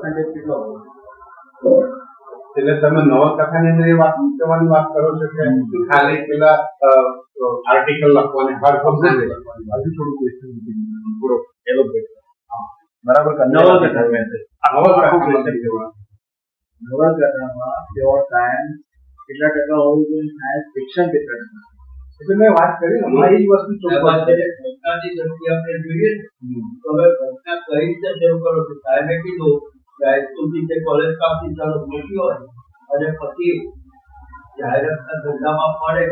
Percentage કેટલો એટલે તમે નવલકથાની અંદર એ વાત મૂકવાની વાત કરો છો કે ખાલી પેલા આર્ટિકલ લખવાની હર લખવાની હજુ થોડું ક્વેશ્ચન પૂરો એલોબરેટ બરાબર નવલકથા. નવલકથામાં પ્યોર સાયન્સ કેટલા ટકા હોવું જોઈએ? સાયન્સ ફિક્શન કેટલા ટકા એટલે મેં વાત કરી અમારી જ વસ્તુ જોઈએ તો હવે ઘટના કઈ રીતે શરૂ કરો છો? સાહેબે કીધું કે હાઈસ્કૂલથી કોલેજ કાપથી ચાલુ મૂકી હોય અને પછી જાહેરાતના ધંધામાં પડે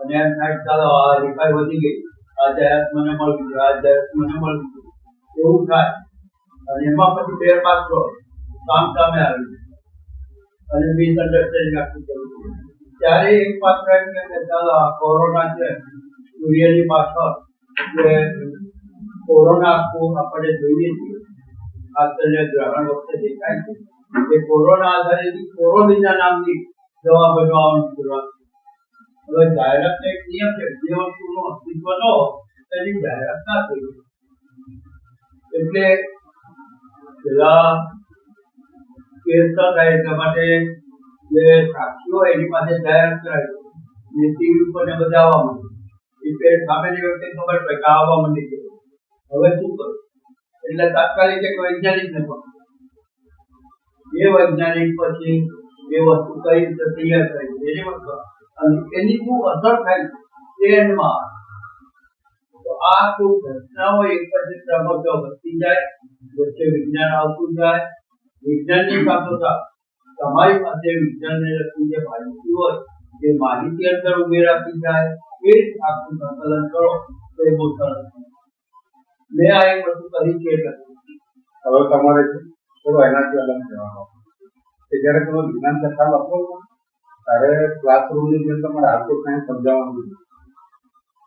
અને એમ થાય ચાલો આ રિફાઈ વધી ગઈ આ જાહેરાત મને મળવી જોઈએ આ જાહેરાત મને મળવી જોઈએ એવું થાય અને એમાં પછી બે પાત્રો કામ સામે આવી અને મિસઅન્ડરસ્ટેન્ડિંગ આખું કરવું ત્યારે એક પાત્ર એમ કે ચાલો આ કોરોના છે સૂર્યની પાછળ કોરોના આખું આપણે જોઈએ છીએ આશ્ચર્ય ગ્રહણ વખતે દેખાય છે. એ કોરોના આધારિત કોરોના નામની દવા બનાવવાનું શરૂઆત હવે જાહેરાતનો એક નિયમ છે, જે વસ્તુનું અસ્તિત્વ ન તેની જાહેરાત ના થઈ એટલે પેલા કેસ ન થાય એટલા માટે જે સાક્ષીઓ એની પાસે જાહેરાત કરાવી ને ટીવી બધા આવવા માંડ્યું એ સામેની વ્યક્તિ ખબર પડે કે આવવા માંડી હવે શું કરું એટલે તાત્કાલિક એક વૈજ્ઞાનિકને પકડ્યો એ વૈજ્ઞાનિક પછી એ વસ્તુ કઈ રીતે તૈયાર કરી એની અને એની શું અસર થાય છે એમાં આ શું ઘટનાઓ એક પછી તબક્કો વધતી જાય, વચ્ચે વિજ્ઞાન આવતું જાય, વિજ્ઞાનની સાથોસાથ તમારી પાસે વિજ્ઞાનને લગતી જે માહિતી હોય, એ માહિતી અંદર ઉમેરાતી જાય, એ જ આખું સંકલન કરો, તો એ બહુ સરસ. મેં આ એક વસ્તુ કરી છે. હવે તમારે થોડો એનાથી અલગ જવાનો કે જ્યારે તમે વિજ્ઞાન કથા લખો ત્યારે ક્લાસરૂમની અંદર તમારે આટલું કાંઈ સમજાવવાનું.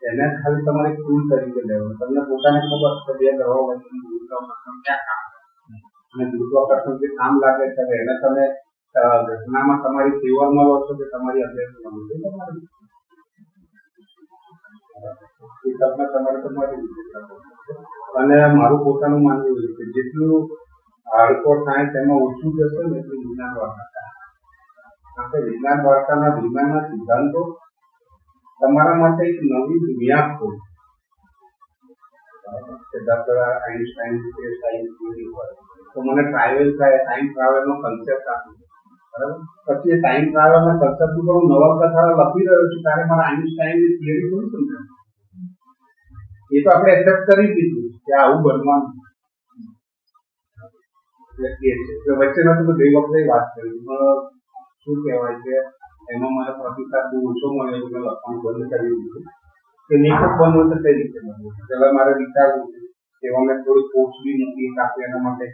એને ખાલી તમારે ટૂલ તરીકે લેવાનું. તમને પોતાને ખબર છે બે ગ્રહો વચ્ચેનું ગુરુત્વાકર્ષણ ક્યાં કામ અને ગુરુત્વાકર્ષણ જે કામ લાગે છે એને તમે ઘટનામાં તમારી ફેવરમાં લો છો કે તમારી અગેન્સ્ટમાં લો છો તમારી. તમને તમારે તમારી. અને મારું પોતાનું માનવું છે જેટલું હાર્ડકોર સાયન્સ એમાં ઓછું જશે ને, એટલું વિજ્ઞાન વાર્તા થાય. વિજ્ઞાન વાર્તાના વિજ્ઞાનના સિદ્ધાંતો તમારા માટે એક નવી દુનિયા ખોલ? કે આઈન્સ્ટાઈન કે સાયન્સ તો મને ટ્રાવેલ થાય ટાઈમ ટ્રાવેલનો કન્સેપ્ટ આપ્યો બરાબર? પછી ટાઈમ ટ્રાવેલના કન્સેપ્ટ ઉપર હું નવલકથા લખી રહ્યો છું, ત્યારે મારા આઈન્સ્ટાઈનની થિયરી થોડી સમજાય એ તો આપણે એક્સેપ્ટ કરી દીધું કે આવું બનવાનું વચ્ચેના તો બે વખતે વાત કરી. શું કહેવાય છે એમાં મને પ્રતિસાદ બહુ ઓછો મળે એટલે લખવાનું બંધ કરી દીધું. કે લેખક બનવું તો કઈ રીતે બનવું પેલા મારે વિચારવું એવા મેં થોડી કોર્સ બી મૂકી કાપી એના માટે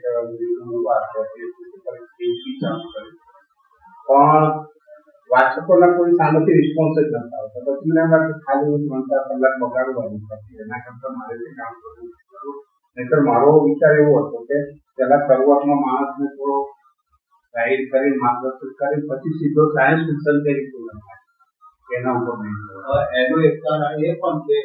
વાત કરી. પણ વાચકોના કોઈ સામેથી રિસ્પોન્સ જ નતા આવતા. પછી મને એમ લાગ્યું ખાલી હું ત્રણ ચાર કલાક બગાડવાનું પછી એના કરતા મારે જે કામ કરવું નહીતર મારો વિચાર એવો હતો કે પહેલા શરૂઆતમાં માણસને થોડો ગાઈડ કરી માર્ગદર્શન કરી પછી સીધો સાયન્સ ફિક્શન કરી એના ઉપર એનું એક કારણ એ પણ છે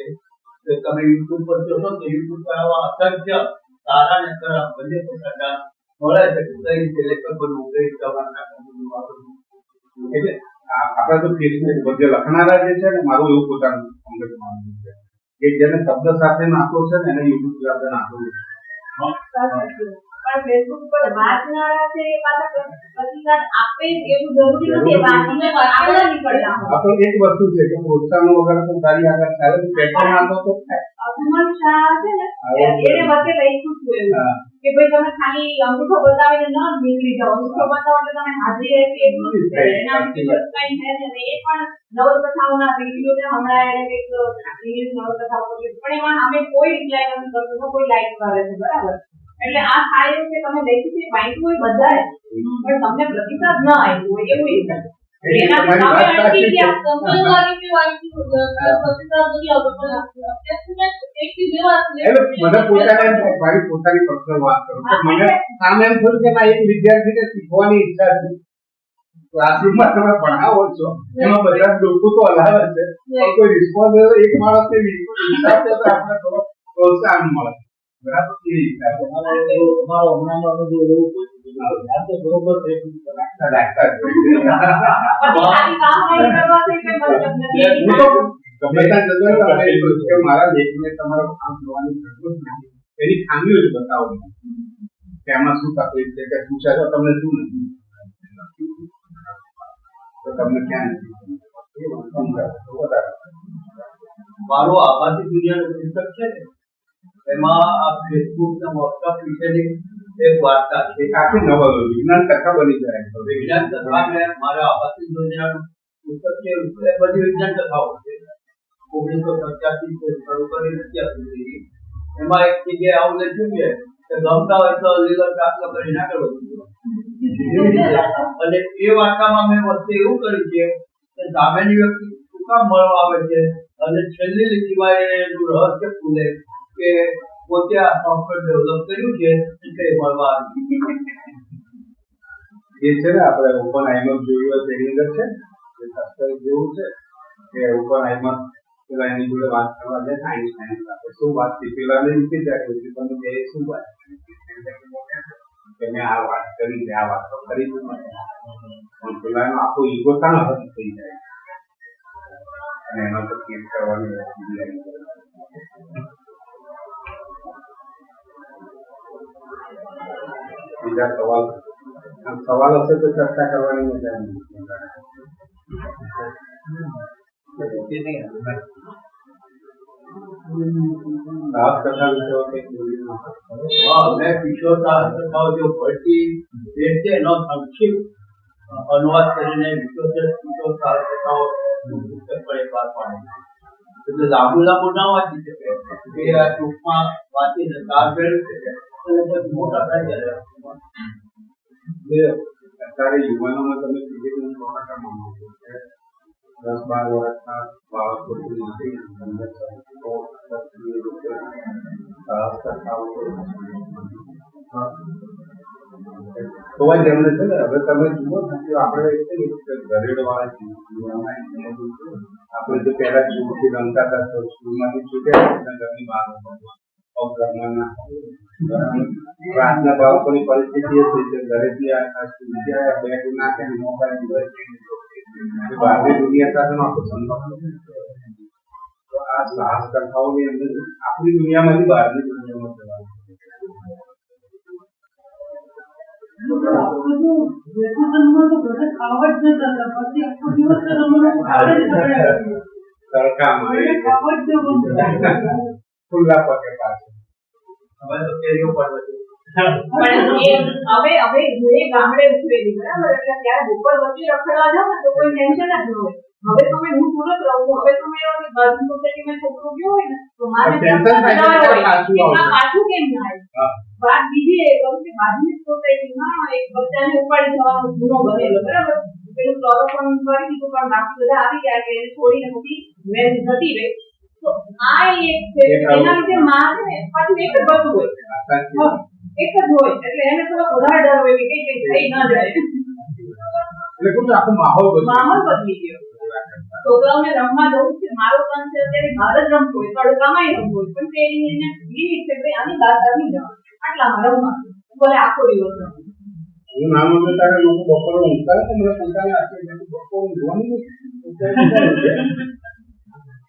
કે તમે યુટ્યુબ પર જોશો તો યુટ્યુબ પર આવા અસંખ્ય સારા ને ખરાબ બંને પ્રકારના મળે છે કઈ લેખક બનવું કઈ રીતે વાર્તા કરવું, આ બધું. એટલે આપણે તો કેસને જે લખનારા જે છે ને મારું એવું પોતાનું અંગત માનવું છે. કે જેને શબ્દ સાથે નાખો છે ને એને યુટ્યુબ સાથે નાખો છે. પણ ફેસબુક પર વાંચનારા છે એ પાછા પ્રતિસાદ આપે એવું જરૂરી નથી. વાંચીને આગળ નીકળતા આ તો એક વસ્તુ છે કે પ્રોત્સાહન વગર તો તારી આગળ ચાલે તો પેટ્રોલ તો થાય. શાહ છે ને એને વચ્ચે લખ્યું હતું એવું. હા. કે ભાઈ તમે ખાલી અંગૂઠો બતાવીને ન નીકળી જાઓ. અંગૂઠો બતાવો એટલે તમે હાજરી આપી એટલું જ એના બીજું છે જ એ પણ નવલકથાઓના વીડિયો ને હમણાં એને કંઈક ઇંગ્લિશ નવલકથાઓ પણ એમાં અમે કોઈ રિપ્લાય નથી કરતું. કોઈ લાઈક કરે છે. બરાબર? એટલે આ થાય છે તમે દેખી છે વાંચ્યું હોય બધાએ. પણ તમને પ્રતિસાદ ન આવ્યો હોય એવું એ પોતાને પર્સનલ વાત કરું મને સામે એમ થયું કે એક વિદ્યાર્થીને શીખવાની ઈચ્છા છે ક્લાસરૂમમાં તમે ભણાવો છો? એમાં બધા લોકો તો હલાવે છે કોઈ રિસ્પોન્સ એક માણસને ઈચ્છા પ્રોત્સાહન મળે બરાબર એ અનુભવ એવો કોઈ આ તો બરોબર છે રાખતા રાખતા જ હોય છે. પછી ખાલી કામ નહીં કરવાથી કઈ મતલબ નથી એની હું તો ગમે ત્યાં જતો હોય તો આપણે એ કહું છું કે મારા લેખને તમારું કામ જોવાની જરૂર નથી એની ખામીઓ જ બતાવો કે આમાં શું તકલીફ છે કે શું છે તો તમને શું નથી તો તમને ક્યાં નથી એ વસ્તુ સમજાવો તો વધારે મારો આભાસી દુનિયાનો પુસ્તક છે ને એમાં આ ફેસબુક ને વોટ્સઅપ વિશેની એક વાર્તા એક આખી નવલો વિજ્ઞાન કથા બની જાય વિજ્ઞાન કથા મારા આભાસી દુનિયાનું પુસ્તક છે બધી વિજ્ઞાન કથાઓ છે. ઓગણીસો પચાસી થી શરૂ કરી અત્યાર સુધી. એમાં એક જગ્યાએ આવું લખ્યું છે કે ગમતા હોય તો લીલો ચાકલો કરી ના કરવો અને એ વાર્તામાં મેં વસ્તુ એવું કર્યું છે કે સામેની વ્યક્તિ શું કામ મળવા આવે છે? અને છેલ્લી લીટીમાં એનું રહસ્ય ખુલે કે પોતે આ સોફ્ટવેર ડેવલપ કર્યું છે એટલે મળવા એ છે ને આપણે ઓપન આઈમાં જોયું હોય તેની અંદર છે. એ શાસ્ત્ર જેવું છે. કે ઓપન આઈમાં પેલા એની જોડે વાત કરવા જાય સાયન્સ સાયન્સ આપે શું વાત થઈ પેલા ને નીચે જાય કે તમે બે શું વાત કે મેં આ વાત કરી છે આ વાત તો કરી જ પેલા પણ પેલાનો આખો ઈગો હતી થઈ જાય. અને એના પર કેસ કરવાની? બીજા સવાલ. આમ સવાલ હશે તો ચર્ચા કરવાની મજા રાહત કથા વિશે કંઈક બોલી નાખો. હા, મેં કિશોર કથાઓ જો ભરતી ભેટ એનો સંક્ષિપ્ત અનુવાદ કરીને કિશોર કિશોર કથાઓ પુસ્તક પર એક વાર પાડેલું. એટલે લાંબુ લાંબુ ના વાંચી શકે. એ ટૂંકમાં વાંચીને સાર મેળવી શકે. અત્યારે યુવાનોમાં તમે કીધું કોના માનો કે દસ બાર વર્ષના કથાઓ તો જ એમને છે ને, હવે તમે જુઓ ને કે આપણે ને કે જીવનમાં. આપણે જે પહેલા સ્કૂલથી રમતા હતા તો સ્કૂલમાંથી છૂટ્યા ઘરની બહાર. ઘરમાં બરાબર. રાતના બાળકોની પરિસ્થિતિ એ થઈ છે ઘરેથી આ સ્કૂલથી આવ્યા બેગ નાખે ને મોબાઈલ જોવે છે. એટલે બહારની દુનિયા સાથેનો આપણો સંબંધ નથી. તો આ સાહસ કથાઓની અંદર આપણી દુનિયામાંથી બહારની દુનિયામાં જવાનું તડકામાં ખુલ્લા પગે હવે તો કેરીઓ પડવા પણ હવે હવે જે ગામડે ઉતરેલી બરાબર? એટલે ત્યારે બપોર વચ્ચે રખડવા જાવ ને તો કોઈ ટેન્શન જ ન હોય. હવે તમે હું સુરત રહું હવે તમે એવા કે બાજુ સોસાયટીમાં છોકરો ગયો હોય ને તો મારે. પાછું કેમ ના આવે વાત બીજી એ કહું કે બાજુની સોસાયટીમાં એક બચ્ચાને ઉપાડી જવાનો ગુનો બનેલો બરાબર? પેલું ક્લોરોફોર્મ કરી દીધું પણ બાકી બધા આવી ગયા કે એને છોડીને મૂકી મેં નથી રહી તો આ એક છે એના લીધે માં છે ને પાછું એક જ બધું હોય. આ સાચી હા, વાત. એક જ હોય એટલે એને થોડો વધારે ડર હોય કે કઈ કઈ થઈ ના જાય. એટલે કહું આખો માહોલ બદલી માહોલ બદલી ગયો. છોકરાઓને રમવા જવું છે મારો કામ છે અત્યારે બહાર જ રમવું હોય તડકામાં રમવું હોય. પણ તેની એને limit છે ભાઈ આની બહાર આવી જવાનું આટલામાં રમવા. ભલે આખો દિવસ રમવું. હું નામ હતો ત્યારે લોકો બપોરે ઊંઘતા હતા મને કંટાળા આવતો એટલે મેં કીધું બપોરે ઊંઘવાનું નથી. એટલે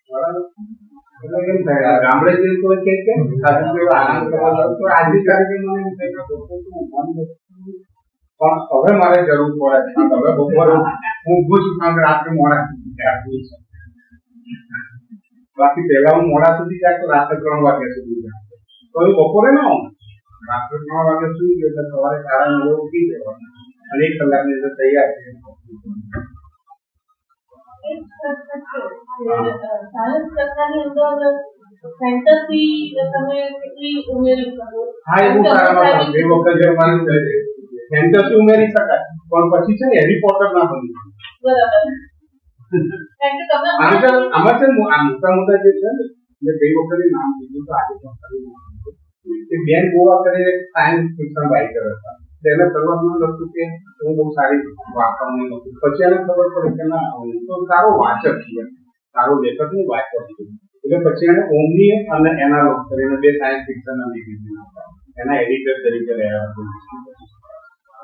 બરાબર. હવે મારે જરૂર પડે છે. હવે બપોરે હું ઊંઘું છું રાત્રે મોડા સુધી બાકી પહેલા હું મોડા સુધી જાય તો રાત્રે ત્રણ વાગ્યા સુધી જાય તો એ બપોરે ના હું રાત્રે ત્રણ વાગે સુધી એટલે સવારે સાડા નવ ઉઠી જવાનું. અને એક કલાકની અંદર તૈયાર થઈ સાયન્સ કક્ષાની અંદર ફેન્ટસી તમે કેટલી ઉમેરી શકો હા એ બહુ સારામાં સારું. એ વખત જે અમારે કહે છે ફેન્ટસી ઉમેરી શકાય પણ પછી છે ને હેરી પોટર ના બની બરાબર. કારણ કે તમે આમાં છે ને- આમાં છે ને આ મોટા મોટા જે છે ને જે ગઈ વખતે નામ કીધું તો આજે પણ ફરી નામ બેન ગોવા કરીને સાયન્સ ફિક્શન રાઇટર હતા. તેને શરૂઆતમાં લખતું કે હું બહુ સારી વાર્તાઓને લખું પછી એને ખબર પડે કે ના, હું તો સારો વાચક છું સારો લેખક હું વાચક છું. એટલે પછી એને ઓમની અને એનાલોગ કરીને બે સાયન્સ ફિક્શન ના લીધી એના એડિટર તરીકે રહ્યા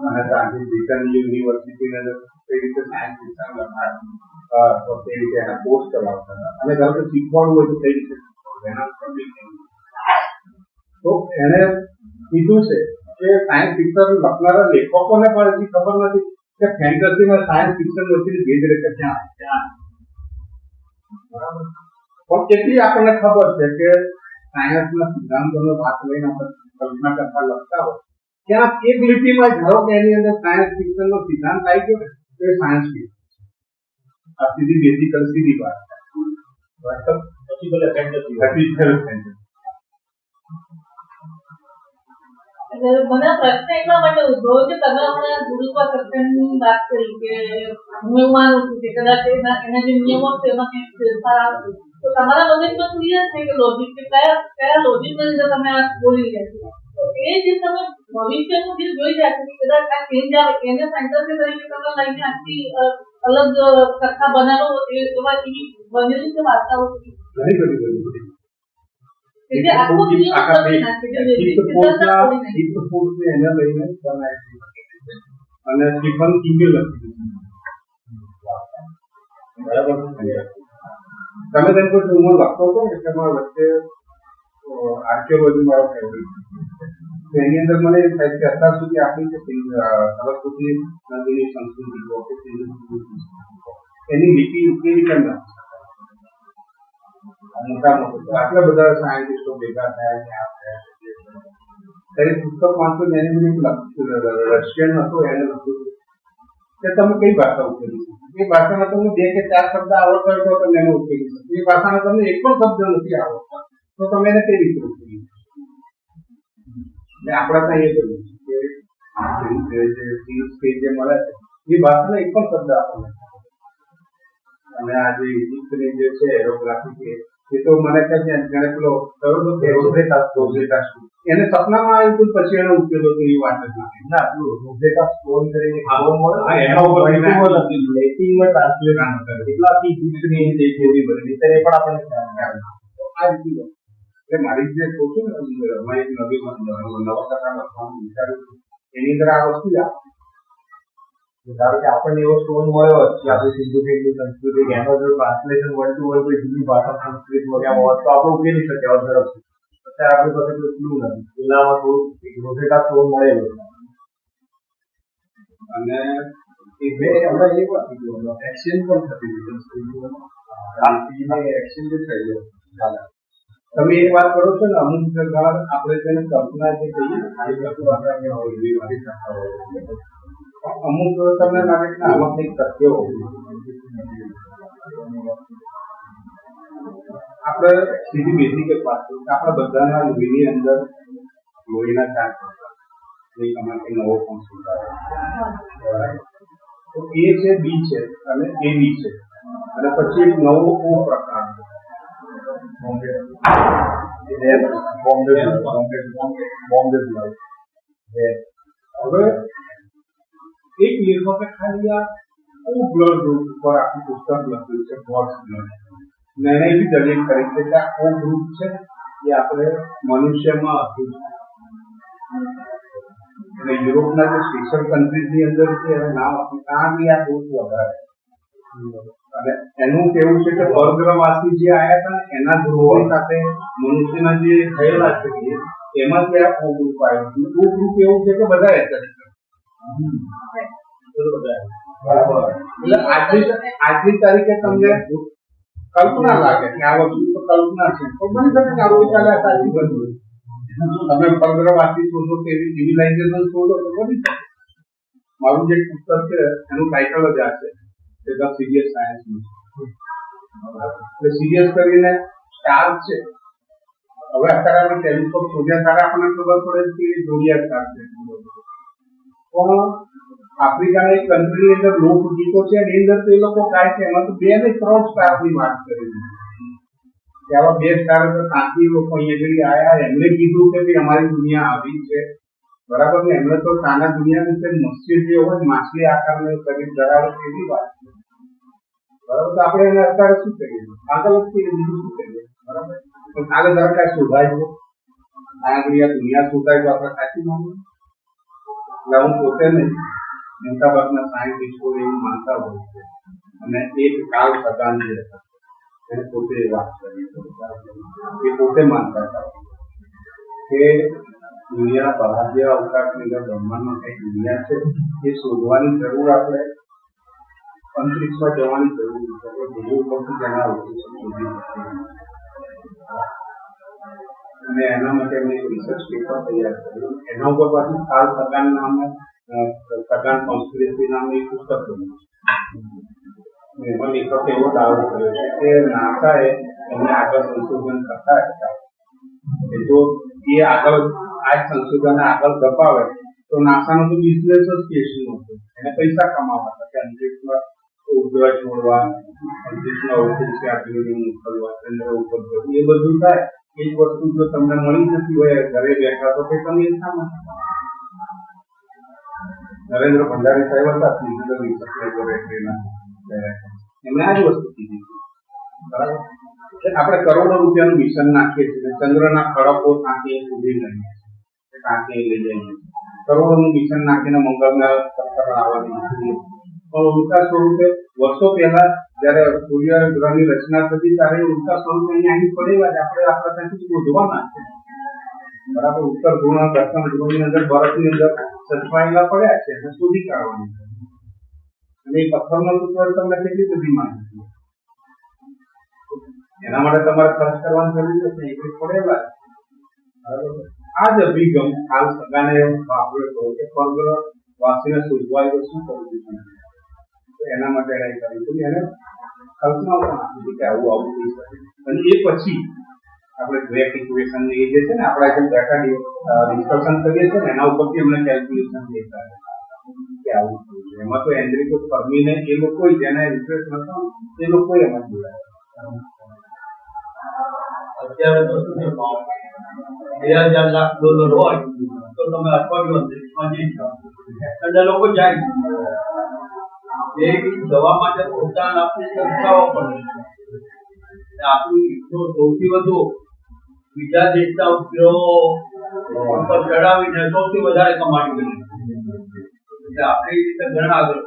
અને ત્યાંથી બ્રિટન યુનિવર્સિટીને તે રીતે સાયન્સ શિક્ષણ લખાય તો તે રીતે એના કોર્સ ચલાવતા હતા. અને ધારો કે શીખવાડવું હોય તો કઈ રીતે એના. તો એને કીધું છે કે સાયન્સ ફિક્શન લખનારા લેખકોને પણ હજી ખબર નથી કે ફેન્ટસીમાં સાયન્સ ફિક્શન વચ્ચે ભેદ રેખા ક્યાં ક્યાં બરાબર? પણ કેટલી આપણને ખબર છે કે સાયન્સના સિદ્ધાંતોનો વાત લઈને આપણે કલ્પના કરતા લખતા હોય ત્યાં એક લીટીમાં ધારો કે એની અંદર સાયન્સ ફિક્શનનો સિદ્ધાંત આવી ગયો તો એ સાયન્સ ફિક્શન આ સીધી બેઝિકલ સીધી વાત. પછી ભલે ફેન્ટસી હોય. તમે બોલી રહ્યા તો એ જે તમે ભવિષ્યનું જોઈ રહ્યા કદાચ આ ચેન્જ આવે તરીકે તમે લઈને આખી અલગ કથા બનાવો એવા બનેલી છે વાર્તાઓ? આખો નિયમ નાખે નાખે. એને લઈને બનાવી. અને સ્ટીફન કિંગે. બરાબર તમે તેમ કોઈ ટૂંકમાં લખતો હતો ને એટલે મારા વચ્ચે આર્કિયોલોજી મારો ફેવરિટ તો એની અંદર મને એ થાય કે અત્યાર સુધી આપણી જે સરસ્વતી નદીની સંસ્કૃતિ, એની લિપિ ઉકેલી કેમ નથી મોટા મોટા આટલા બધા સાયન્ટિસ્ટો ભેગા થયા. ત્યારે પુસ્તક વાંચો એની બધી લખ- રશિયન હતો, એને લખ્યું કે તમે કઈ ભાષા ઉકેલી શકો એ ભાષામાં તમને બે કે ચાર શબ્દ આવડતા હોય તો તમે એને ઉકેલી શકો એ ભાષામાં તમને એક પણ શબ્દ નથી આવડતા, તો તમે એને કઈ રીતે ઉકેલી શકો? આપણા ત્યાં એ કર્યું કે જે- મળે છે, એ ભાષાનો એક પણ શબ્દ આપણને. અને આ જે ઇજિપ્તની જે છે એરોગ્રાફી એ તો મને કહે છે જાણે પેલો કયો રોઝેટા રોઝેટા એને સપનામાં આવ્યું હતું પછી એને ઉકેલો તો એ વાત જ નથી ના પેલું રોઝેટા સ્ટોન કરીને ખાવો મળે? હા, એના ઉપર વર્તુળો લખેલું લેટિનમાં ટ્રાન્સલેટથી ગીતની એ થિયરી બનેલી ત્યારે પણ આપણને ખ્યાલ આવે. આ રીતે એટલે મારી જે છું ને મેં એક નવી નવકથા લખવાનું વિચાર્યું એની અંદર આ વસ્તુ આવે ધારો કે આપણને એવો સ્ટોન મળ્યો કે આપણે સિંધુ કેટલી સંસ્કૃતિ એનો જો ટ્રાન્સલેશન વન ટુ વન કોઈ જૂની ભાષા સંસ્કૃત વગેરે હોત તો આપણે ઉકેલી શકીએ હવે ઝડપથી. અત્યારે આપણી પાસે clue નથી. પેલામાં થોડું એક રોઝેટા સ્ટોન મળેલો અને તમે એક વાત કરો છો ને, અમુક જગ્યા આપણે તેને કલ્પના જે કહીએ આવી અહીંયા હોય એવી કરતા હોય. અમુક તમને લાગે કે ના, આમાં કંઈક તથ્ય આપણે સીધી બેઝિક એક વાત આપણા બધાના લોહીની અંદર લોહીના ચાર કોઈ અમારે નવો બરાબર તો એ છે બી છે અને એ બી છે. અને પછી એક નવો ઓ પ્રકાર. છે બોમ્બે બોમ્બે બોમ્બે બોમ્બે હવે એક લેખકે ખાલી આ ઓ બ્લડ ગ્રુપ ઉપર આખું પુસ્તક લખ્યું છે ગોડ્સ બ્લડ ને એને એવી દલીલ કરી છે કે આ ઓ ગ્રુપ છે એ આપણે મનુષ્યમાં હતું યુરોપના જે સ્પેશિયલ કન્ટ્રીઝની અંદર છે એનું નામ આપ્યું ત્યાં બી આ ગ્રુપ વધારે અને એનું કેવું છે કે પરગ્રહવાસી જે આયા હતા એના ગ્રુપની સાથે મનુષ્યના જે થયેલા છે એમાંથી આ ગ્રુપ આવ્યું ગ્રુપ એવું છે કે બધા આજની આજની તારીખે તમને કલ્પના લાગે કે આ વસ્તુ તો કલ્પના છે તો બની શકે કે આવતીકાલે આ સાચી બનવું તમે પરગ્રહવાસી શોધો કે એવી સિવિલાઇઝેશન શોધો તો બની શકે મારું જે પુસ્તક છે એનું ટાઇટલ જ આ છે કે ધ સિરિયસ સાયન્સ એટલે સિરિયસ કરીને સ્ટાર છે હવે અત્યારે આપણે ટેલિસ્કોપ શોધ્યા ત્યારે આપણને ખબર પડે છે કે એ જોડિયા સ્ટાર છે પણ આફ્રિકાની કન્ટ્રીની અંદર લોકગીતો છે એની અંદર તો એ લોકો ગાય છે. એમાં તો બે ને ત્રણ સ્ટારની વાત કરી છે. કે બે સ્ટાર સાથી લોકો અહીંયા આગળ આવ્યા એમણે કીધું કે ભાઈ અમારી દુનિયા આવી છે. બરાબર ને? એમણે તો નાના દુનિયા વિશે મત્સ્ય જે હોય માછલી આકારનું શરીર ધરાવે એવી વાત છે. બરાબર? તો આપણે એને અત્યારે શું કરીએ? આગળ બીજું શું કરીએ? બરાબર? પણ કાલે ધારો કાંઈ શોધાય આગળ દુનિયા શોધાય તો આપણે સાચી માનીએ હું પોતે નહીં મોટાભાગના સાયન્ટિસ્ટો એવું માનતા હોય છે. અને એક કાળ સદાન જે હતા. એને પોતે વાત કરી એ પોતે માનતા હતા. કે દુનિયા બહાર જેવા અવકાશની અંદર બ્રહ્માંડમાં કંઈક દુનિયા છે, એ શોધવાની જરૂર આપણે અંતરિક્ષમાં જવાની જરૂર નથી. આપણે ભૂમિ ઉપરથી શકીએ અને એના માટે અમે રિસર્ચ પેપર તૈયાર કર્યું. એના ઉપર પાછું કાલ સગાન નામે સગાન કોન્સ્પિરસી નામનું પુસ્તક બન્યું એમાં લેખક એવો દાવો કર્યો છે કે નાસાએ એમને આગળ સંશોધન કરતા હતા કે જો એ આગળ, આ સંશોધન આગળ ધપાવે, તો નાસાનો તો બિઝનેસ જ કેસનું હતું. એને પૈસા કમાવા હતા. કે અંતરિક્ષમાં ઉપગ્રહ છોડવા અંતરિક્ષમાં અવશેષ આપીને મોકલવા, ચંદ્ર ઉપર એ બધું થાય. એ જ વસ્તુ જો તમને મળી નથી હોય ઘરે બેઠા તો પછી તમે એ શા માટે કરો? નરેન્દ્ર ભંડારી સાહેબ હતા ફિઝિકલ રિસર્ચ લેબોરેટરીના ડાયરેક્ટર એમણે આ જ વસ્તુ કીધી હતી. બરાબર એટલે આપણે કરોડો રૂપિયાનું મિશન નાખીએ છીએ ચંદ્રના ખડકો ટાંકીએ સુધી લઈએ છીએ ટાંકીએ લઈ જઈએ છીએ. કરોડોનું મિશન નાખીને મંગળના ચક્કર લાવવાની નથી. પણ ઉલ્કા સ્વરૂપે વર્ષો પહેલા જયારે સૂર્ય ગ્રહની રચના થતી ત્યારે એ સ્વરૂપ અહીંયા અહીં પડેલા આપણે આપણા ત્યાંથી જોવાના છે બરાબર, ઉત્તર ધ્રુવ દક્ષિણ ધ્રુવની અંદર બરફની અંદર સચવાયેલા પડ્યા છે એને શોધી કાઢવાની અને એ પથ્થરનો ટુકડો તમને કેટલી બધી માહિતી એના માટે તમારે ખર્ચ કરવાની જરૂર નથી, એ પડેલા. બરાબર? આ જ અભિગમ હાલ સગાને વાપર્યો હતો કે પગ વાસીને શોધવા તો શું કરવું જોઈએ એના માટે એને કરી હતું એને કલ્પના પણ આપી હતી કે આવું આવું થઈ શકે. અને એ પછી આપણે ગ્રેટ ઇક્વેશન એ જે છે ને આપણા જે ડેટા ડિસ્કશન કરીએ છીએ ને, એના ઉપરથી એમને કેલ્ક્યુલેશન દેખાય કે આવું થયું એમાં તો એન્ડ્રિકો ફર્મીને એ લોકો જેને ઇન્ટરેસ્ટ નતો, એ લોકો એમાં જોડાયા. અત્યારે તો શું છે બે હજાર લાખ ડોલર હોય, તો તમે અઠવાડિયું અંદર લોકો જાય. દવા માટે યોગદાન આપતી સંસ્થાઓ પણ આપણું ઈચ્છો સૌથી વધુ બીજા દેશના ઉપગ્રહો પર ચડાવીને સૌથી વધારે કમાણી કરી એટલે આપણે એ રીતે ઘણા આગળ